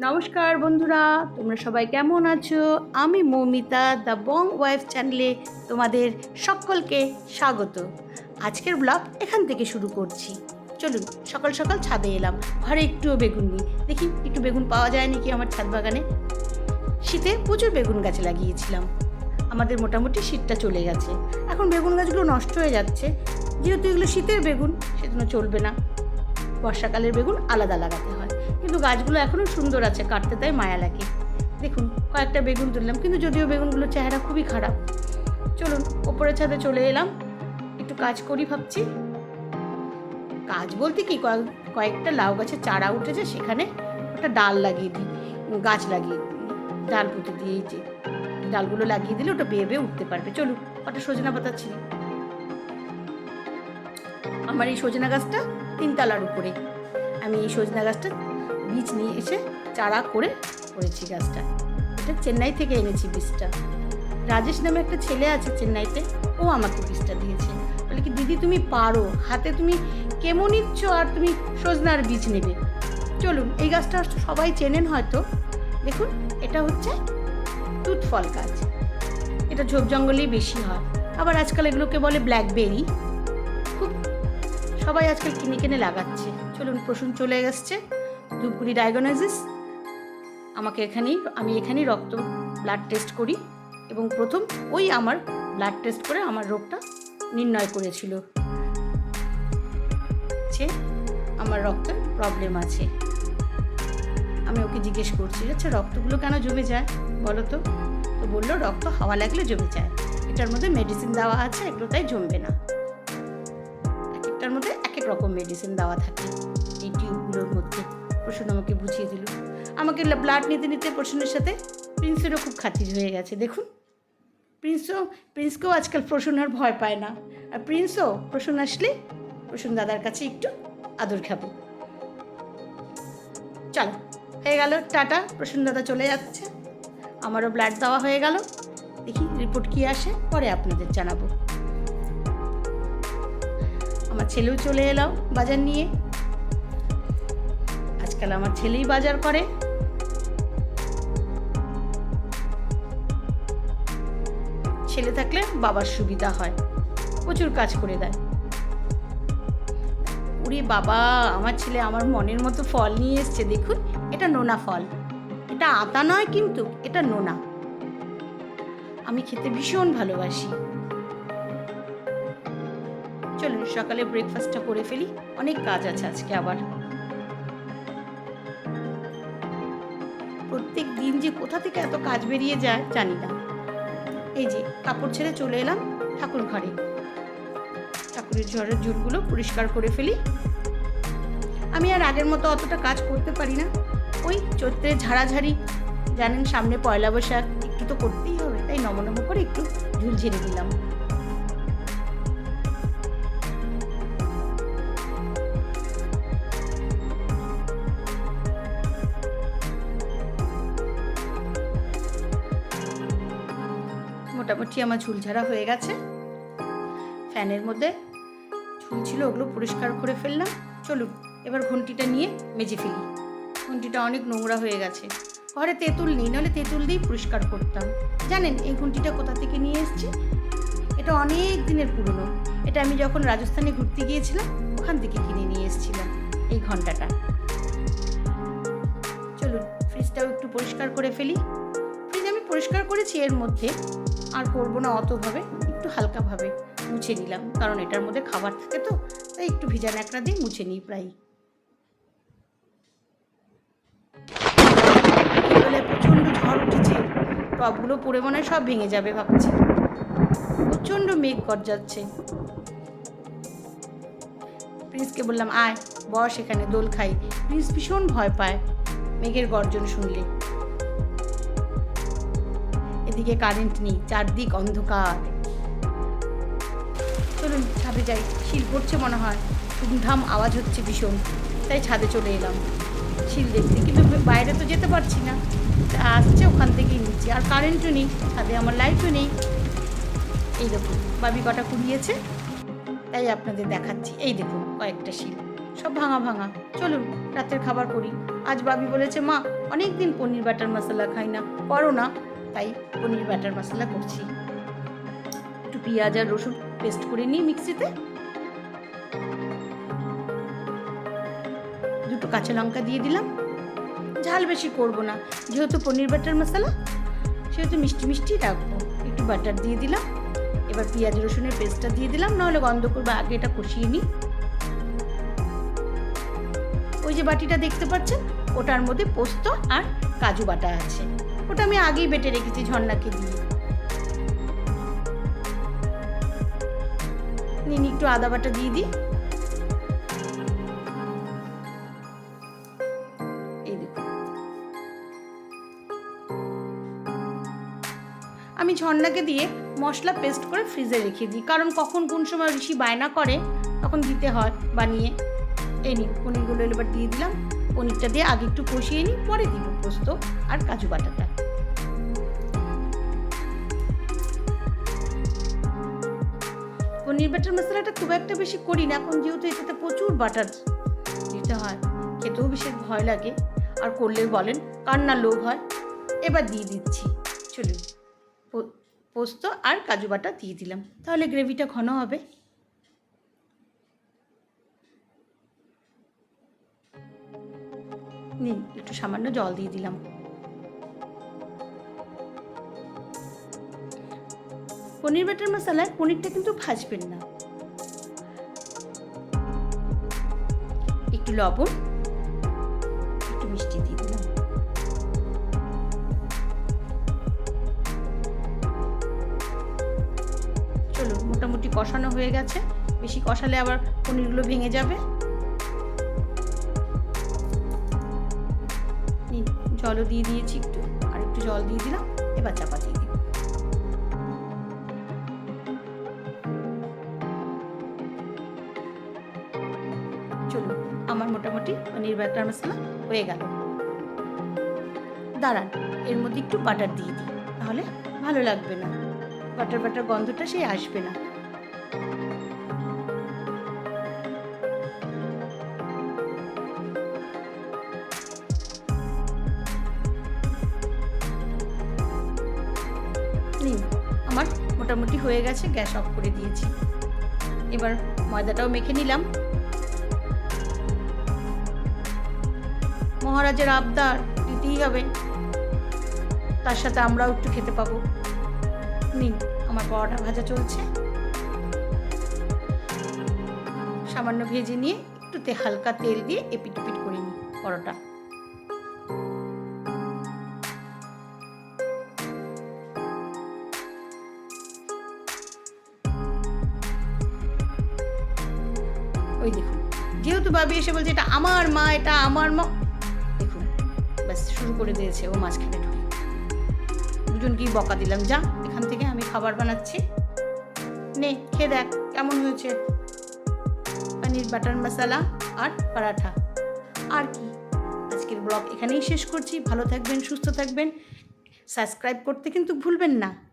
নমস্কার বন্ধুরা, তোমরা সবাই কেমন আছো? আমি মৌমিতা, দ্য বং ওয়াইফ চ্যানেলে তোমাদের সকলকে স্বাগত। আজকের ব্লগ এখান থেকে শুরু করছি। চলুন, সকাল সকাল ছাদে এলাম। ঘরে একটুও বেগুন নেই। দেখি, একটু বেগুন পাওয়া যায় নাকি আমার ছাদ বাগানে? শীতে প্রচুর বেগুন গাছ লাগিয়েছিলাম। আমাদের মোটামুটি শীতটা চলে গেছে। এখন বেগুন গাছগুলো নষ্ট হয়ে যাচ্ছে। যেহেতু এগুলো শীতের বেগুন, সেজন্য চলবে না। বর্ষাকালের বেগুন আলাদা লাগাতে হয়। কিন্তু গাছগুলো এখনও সুন্দর আছে, কাটতে তাই মায়া লাগে। দেখুন, কয়েকটা বেগুন তুললাম, কিন্তু যদিও বেগুনগুলোর চেহারা খুবই খারাপ। চলুন, ওপরের ছাদে চলে এলাম, একটু কাজ করি ভাবছি। কাজ বলতে কি, কয়েক- কয়েকটা লাউ গাছের চারা উঠেছে, সেখানে একটা ডাল লাগিয়ে দিই, গাছ লাগিয়ে দিই, ডাল পুঁতে দিয়ে যে, ডালগুলো লাগিয়ে দিলে ওটা বেয়ে বেয়ে উঠতে পারবে। চলুন ওটা সজনা পাতা ছিল। আমার এই সজনা গাছটা তিনতলার উপরে। আমি এই সজনা গাছটা বীজ নিয়ে এসে চারা করে করেছি গাছটা। এটা চেন্নাই থেকে এনেছি বীজটা। রাজেশ নামে একটা ছেলে আছে চেন্নাইতে, ও আমাকে বীজটা দিয়েছে। বলে কি, দিদি, তুমি পারো। হাতে তুমি কেমন নিচ্ছ আর তুমি সজনার বীজ নেবে। চলুন, এই গাছটা সবাই চেনেন হয়তো। দেখুন, এটা হচ্ছে তুত ফল গাছ। এটা ঝোপ জঙ্গলেই বেশি হয়। আবার আজকাল এগুলোকে বলে ব্ল্যাকবেরি। খুব সবাই আজকাল কিনে কিনে লাগাচ্ছে। চলুন, প্রসূন চলে এসছে। ধূপগুড়ি ডায়াগনোসিস আমাকে এখানেই, আমি এখানেই রক্ত ব্লাড টেস্ট করি এবং প্রথম ওই আমার ব্লাড টেস্ট করে আমার রোগটা নির্ণয় করেছিল। যে আমার রক্তের প্রবলেম আছে। আমি ওকে জিজ্ঞেস করছি আচ্ছা রক্তগুলো কেন জমে যায়? বলো তো। তো বলল, রক্ত হাওয়া লাগলে জমে যায়। এটার মধ্যে মেডিসিন দেওয়া আছে, এগুলো তাই জমবে না। এক একটার মধ্যে এক এক রকম মেডিসিন দেওয়া থাকে এই টিউবগুলোর মধ্যে। প্রসন্ন আমাকে বুঝিয়ে দিল। আমাকে ব্লাড নিতে নিতে প্রসন্নের সাথে প্রিন্সেরও খুব খাতির হয়ে গেছে। দেখুন, প্রিন্সও, প্রিন্সকেও আজকাল প্রসন্ন আর ভয় পায় না। আর প্রিন্সও প্রসন্ন আসলে প্রসন্ন দাদার কাছে একটু আদর খাব। চলো, হয়ে গেল, টাটা, প্রসন্ন দাদা চলে যাচ্ছে। আমারও ব্লাড দেওয়া হয়ে গেল। দেখি রিপোর্ট কি আসে, পরে আপনাদের জানাব। আমার ছেলেও চলে এলাম বাজার নিয়ে। আজকাল আমার ছেলেই বাজার করে। ছেলে থাকলে বাবার সুবিধা হয়, প্রচুর কাজ করে দেয়। উরে বাবা, আমার ছেলে আমার মনের মতো ফল নিয়ে এসছে, দেখুন, এটা নোনা ফল। এটা আতা নয় কিন্তু, এটা নোনা। আমি খেতে ভীষণ ভালোবাসি। চলুন, সকালে ব্রেকফাস্টটা করে ফেলি, অনেক কাজ আছে আজকে আবার। প্রত্যেক দিন যে কোথা থেকে এত কাজ বেরিয়ে যায়, জানি না। এই যে, কাপড় ছেড়ে চলে এলাম ঠাকুর ঘরে। ঠাকুরের ঝড়ের জুলগুলো পরিষ্কার করে ফেলি। আমি আর আগের মতো অতটা কাজ করতে পারি না। ওই চৈত্রে ঝাড়াঝাড়ি, জানেন সামনে পয়লা বৈশাখ, একটু তো করতেই হবে, তাই নমনম করে একটু ঝুল ঝেড়ে দিলাম। মোটামুটি আমার ঝুল ঝাড়া হয়ে গেছে। ফ্যানের মধ্যে ঝুল ছিল, ওগুলো পরিষ্কার করে ফেললাম। চলুন, এবার ঘন্টিটা নিয়ে মেজে ফেলি। ঘন্টিটা অনেক নোংরা হয়ে গেছে। ঘরে তেঁতুল নেই, নাহলে তেঁতুল দিয়েই পরিষ্কার করতাম। জানেন, এই ঘন্টিটা কোথা থেকে নিয়ে এসেছি? এটা অনেক দিনের পুরনো। এটা আমি যখন রাজস্থানে ঘুরতে গিয়েছিলাম, ওখান থেকে কিনে নিয়ে এসেছিলাম, এই ঘন্টাটা। চলুন, ফ্রিজটাও একটু পরিষ্কার করে ফেলি। পরিষ্কার করেছি এর মধ্যে। আর করব না অতভাবে, একটু হালকাভাবে মুছে নিলাম, কারণ এটার মধ্যে খাবার থাকে তো, তাই একটু ভিজা ন্যাকড়া দিয়ে মুছে নিই প্রায় প্রচণ্ড ঝড় উঠেছে টবগুলো পড়ে মনে হয় সব ভেঙে যাবে ভাবছি। প্রচণ্ড মেঘ গর্জাচ্ছে। প্রিন্সকে বললাম, আয়, বস এখানে, দোল খাই। প্রিন্স ভীষণ ভয় পায় মেঘের গর্জন শুনলে। এদিকে কারেন্ট নেই, চারদিক অন্ধকার। চলুন ছাদে যাই, শিল পড়ছে মনে হয়, ধুমধাম আওয়াজ হচ্ছে ভীষণ, তাই ছাদে চলে এলাম। শিল দেখতে, কিন্তু বাইরে তো যেতে পারছি না আসছে ওখান থেকেই নিচ্ছি আর কারেন্টও নেই, ছাদে আমার লাইটও নেই। এই দেখুন, বাবি কটা কুড়িয়েছে, তাই আপনাদের দেখাচ্ছি, এই দেখুন কয়েকটা শিল, সব ভাঙা ভাঙা। চলুন, রাতের খাবার করি। আজ বাবি বলেছে, মা অনেক দিন পনির বাটার মশলা খাই না, করো না। তাই পনির বাটার মশলা করছি। একটু পেঁয়াজ আর রসুন পেস্ট করে নিই মিক্সিতে। দুটো কাঁচা লঙ্কা দিয়ে দিলাম। ঝাল বেশি করব না, যেহেতু পনির বাটার মশলা, সেহেতু মিষ্টি মিষ্টি রাখব। একটু বাটার দিয়ে দিলাম, এবার পেঁয়াজ রসুনের পেস্টটা দিয়ে দিলাম, নাহলে গন্ধ করবে, আগে এটা কষিয়ে নিই। ওই যে বাটিটা দেখতে পাচ্ছেন, ওটার মধ্যে পোস্ত আর কাজু বাটা আছে। ওটা আমি আগেই বেটে রেখেছি ঝর্ণাকে দিয়ে নিন একটু আদা বাটা দিয়ে দিই। আমি ঝর্ণাকে দিয়ে মশলা পেস্ট করে ফ্রিজে রেখে দিই। কারণ কখন কোন সময় ঋষি বায়না করে, তখন দিতে হয় বানিয়ে। এই নিন পনিরগুলো এবার দিয়ে দিলাম। পনিরটা দিয়ে আগে একটু কষিয়ে নিই, পরে দিব পোস্ত আর কাজু বাটাটা। পনির বাটার মশলাটা খুব একটা বেশি করি না, এখন যেহেতু এটাতে প্রচুর বাটার দিতে হয়, খেতেও বেশি ভয় লাগে। আর করলে বলেন কার না লোভ হয়। এবার দিয়ে দিচ্ছি, চলুন। পোস্ত আর কাজু বাটা দিয়ে দিলাম। তাহলে গ্রেভিটা ঘন হবে। নিন একটু সামান্য জল দিয়ে দিলাম। পনির বাটার মশলায় পনিরটা কিন্তু ভাজবেন না। একটু লবণ, একটু মিষ্টি দিয়ে দিলাম। চলো মোটামুটি কষানো হয়ে গেছে। বেশি কষালে আবার পনিরগুলো ভেঙে যাবে। জলও দিয়ে দিয়েছি একটু, আর একটু জল দিয়ে দিলাম, এবার চাপা দিয়ে চলুন, আমার মোটামুটি পনির বাটার মশলা হয়ে গেল। দাঁড়ান, এর মধ্যে একটু বাটার দিয়ে দিই, তাহলে ভালো লাগবে না। বাটার বাটার গন্ধটা সেই আসবে না। নিন আমার মোটামুটি হয়ে গেছে, গ্যাস অফ করে দিয়েছি। এবার ময়দাটাও মেখে নিলাম। মহারাজের আবদার দিতেই হবে। তার সাথে আমরাও একটু খেতে পাবো। নিন আমার পরোটা ভাজা চলছে। সামান্য ভেজে নিয়ে একটু হালকা তেল দিয়ে এপিট ওপিট করে নিই পরোটা। ওই দেখুন। যেহেতু ভাবি এসে বলছে, এটা আমার মা, এটা আমার মা। দেখুন, ব্যাস, শুরু করে দিয়েছে ও মাঝখানে ঢুকে। দুজনকেই বকা দিলাম, যা, এখান থেকে আমি খাবার বানাচ্ছি। নে, খেয়ে দেখ, কেমন হয়েছে? পনির, বাটার মশলা আর পরাঠা। আর কি? আজকের ব্লগ এখানেই শেষ করছি। ভালো থাকবেন, সুস্থ থাকবেন। সাবস্ক্রাইব করতে কিন্তু ভুলবেন না।